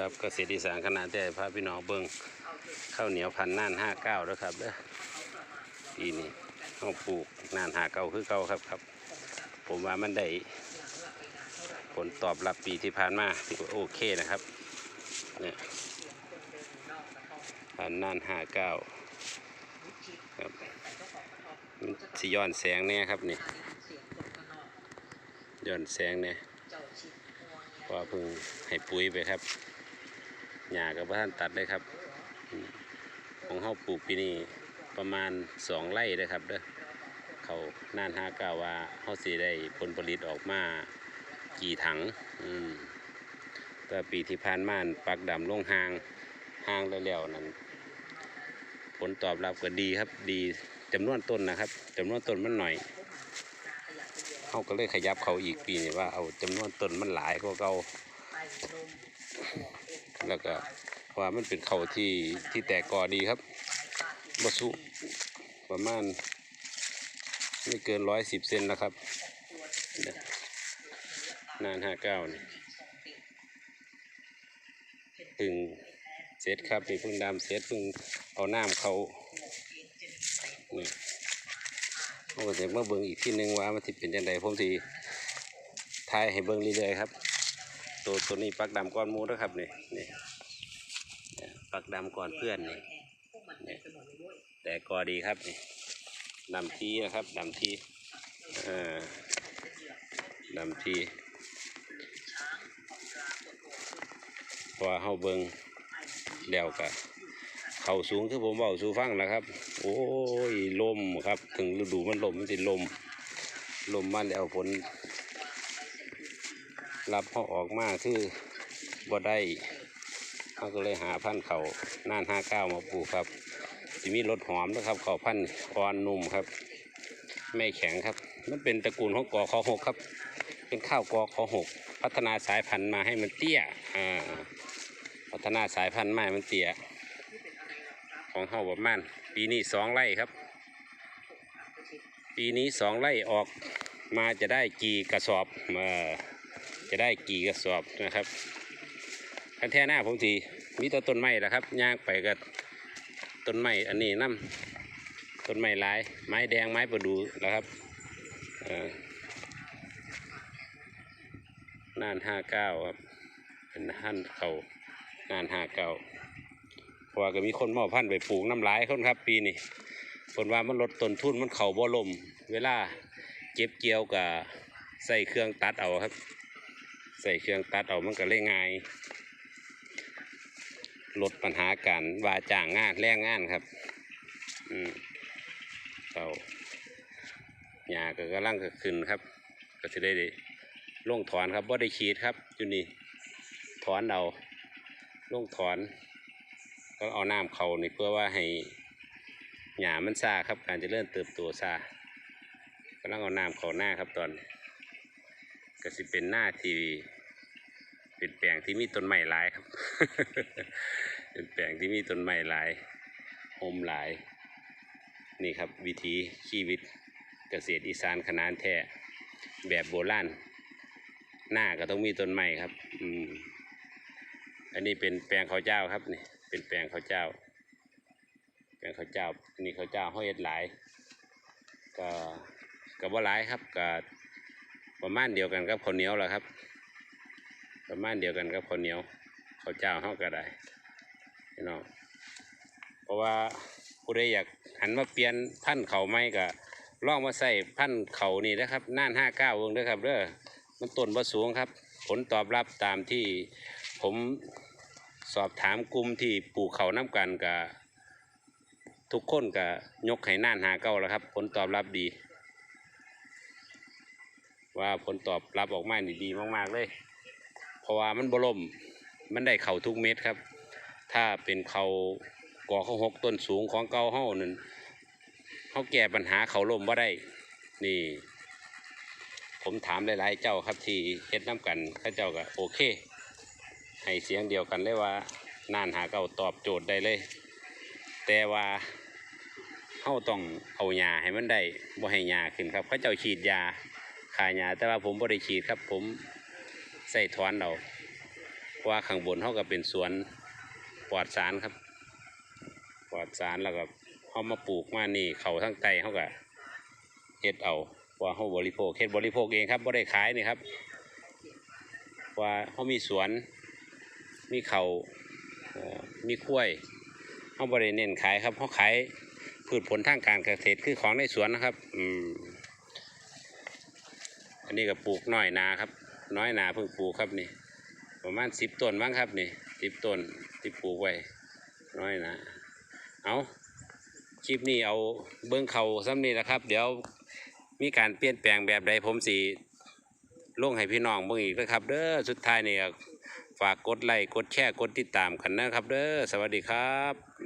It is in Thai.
ครับเกษตรอีสานขนาดแต่พาพี่น้องเบิ้งข้าวเหนียวพันน่านห้าเก้าแล้วครับเด้อปีนี้ต้องปลูกน่านหาเก้าคือเก้าครับครับ ผมว่ามันได้ผลตอบรับปีที่ผ่านมาถือว่าโอเคนะครับเนี่ยพันน่านห้าเก้าครับมันสิย้อนแสงเนี่ยครับนี่ย้อนแสงเนี่ยพราะว่าเพิ่งให้ปุ๋ยไปครับ หญ้ากับท่านตัดเลยครับ ของเฮาปลูกปีนี้ประมาณสองไร่เลยครับเด้อเขาน่านห้ากาว่าเฮาสิได้ผลผลิตออกมากี่ถังอืมแต่ปีที่ผ่านมานปักดำลงหางหางแล้วๆนั้นผลตอบรับก็ดีครับดีจำนวนต้นนะครับจำนวนต้นมันหน่อยเขาก็เลยขยับเขาอีกปีนี้ว่าเอาจำนวนต้นมันหลายกว่าเก่า แล้วก็ว่ามันเป็นเขาที่ที่แตกกอดีครับบสุประมาณไม่เกินร้อยสิบเซนนะครับน่านห้าเก้านี่เพึ่งเสร็จครับนี่พึ่งดำเสร็จเพึ่งเอาน้ำเขานี่ผมก็จะมาเบิ่งอีกที่หนึ่งว่ามันสิเป็นยังไงผมสิทายให้เบิ่งเรื่อยๆครับ ตัวตัวนี้ปักดำก้อนมูนะครับนี่นี่เนี่ยปักดำก่อนเพื่อนนี่นี่แต่กอดีครับนี่ดำทีนะครับดำทีเอ่อดำทีพราะว่าเฮาเบิ่งแล้วก็เขาสูงคือผมเบาสูฟังนะครับ โอ้ยลมครับ ถึงฤดูมันลมมันสิลมลมมันแล้วผล รับเขาออกมาคือบ่ได้เขาก็เลยหาพันธุ์เขาน่านห้าเก้ามาปลูกครับสิมีรสหอมนะครับเขาพันธุ์อ่อนนุ่มครับ ไม่แข็งครับ มันเป็นตระกูลของกอขอหกครับ เป็นข้าวกอขอหกพัฒนาสายพันธุ์มาให้มันเตี้ยอ่าพัฒนาสายพันธุ์มาให้มันเตี้ยของเฮาประมาณปีนี้สองไร่ครับ ปีนี้สองไร่ออกมาจะได้กี่กระสอบเออ จะได้กี่กระสอบนะครับคันแท่หน้าผมทีมีแต่ต้นไม้แหละครับย่างไปกับต้นไม้อันนี้น้ำต้นไม้ลาย ไม้แดงไม้ประดูนะครับน่านห้าเก้าครับเป็นหั่นเขาน่านห้าเก้าเพราะว่าก็มีคนมอบพันธุ์ไปปลูกน้ำลายคนครับ ปีนี้ผลว่ามันลดต้นทุนมันเข่าบ่ลม เวลาเก็บเกี่ยวกับใส่เครื่องตัดเอาครับ ใส่เครื่องตัดเอามันก็เลยง่าย ลดปัญหาการว่าจ้างงานแรงงานครับ อืมเขาหญ้าก็กำลังจะขึ้นครับ ก็จะได้ลงถอนครับว่าได้ขีดครับอยู่นี่ถอนเอาลงถอน ก็เอาน้ำเขานี่เพื่อว่าให้หญ้ามันซาครับ การจะเริ่มเติบโตซากำลังเอาน้ำเขาหน้าครับตอนนี้ ก็สิเป็นหน้าที่เป็นแปลงที่มีต้นไม้หลายครับ เป็นแปลงที่มีต้นไม้หลายโฮมหลาย นี่ครับวิธีชีวิตเกษตรอีสานขนานแท้แบบโบราณหน้าก็ต้องมีต้นไม้ครับ อืม อันนี้เป็นแปลงข้าวเจ้าครับนี่เป็นแปลงข้าวเจ้า แปลงข้าวเจ้านนี้ข้าวเจ้าห้อยเอ็ดหลาย ก็ก็บ่หลายครับก็ ประมาณเดียวกันกับข้าวเหนียวแหละครับ ประมาณเดียวกันกับข้าวเหนียวข้าวเจ้าเฮาก็ได้พี่น้องเพราะว่าผู้ใดอยากหันมาเปลี่ยนพันธุ์เขาไม่ก็ลองมาใส่พันธุ์เขานี่นะครับน่านห้าเก้าเองนะครับเด้อมันต้นบ่สูงครับ ผลตอบรับตามที่ผมสอบถามกลุ่มที่ปลูกเขาน้ำกันกับทุกคนกับยกให้น่านหาเก้าแล้วครับ ผลตอบรับดี ว่าผลตอบรับออกมานี่ดีมาก ๆ เลย เพราะว่ามันบล่มมันได้เข่าทุกเม็ดครับ ถ้าเป็นเขาก่อเขาหกต้นสูงของเกาเฮานั่นเขาแก้ปัญหาเขาล่มว่าได้ นี่ ผมถามหลาย ๆ เจ้าครับที่เฮ็ดน้ำกันข้าเจ้าก็โอเค ให้เสียงเดียวกันเลยว่าน่านหาเก่าตอบโจทย์ได้เลย แต่ว่าเฮาต้องเอายาให้มันได้บ่ให้ยาขึ้นครับเขาเจ้าฉีดยา ขายยาแต่ว่าผมบ่ได้ฉีดครับ ผมใส่ถอนเราว่าข้างบนเขาก็เป็นสวนปลอดสารครับ ปลอดสารแล้วก็เขามาปลูกมานี่เขาทั้งไตเขาก็เฮ็ดเอาว่าเขาบริโภคเฮ็ดบริโภคเองครับบ่ได้ขายนี่ครับ ว่าเขามีสวนมีเขาเอ่อมีกล้วยเขาบ่ได้เน้นขายครับเขาขายพืชผลทางการเกษตรคือของในสวนนะครับ อืม อันนี้ก็ปลูกน้อยนาครับ น้อยนาเพิ่งปลูกครับนี่ ประมาณสิบต้นมั้งครับนี่สิบต้นที่ปลูกไว้น้อยนะเอาคลิปนี้เอาเบิ้องเขาซ้ำนี่แหละครับ เดี๋ยวมีการเปลี่ยนแปลงแบบใดผมสีลงให้พี่น้องเบิ่งอีกนะครับ เด้อสุดท้ายนี่ก็ฝากกดไลค์กดแชร์กดติดตามกันนะครับ เด้อสวัสดีครับ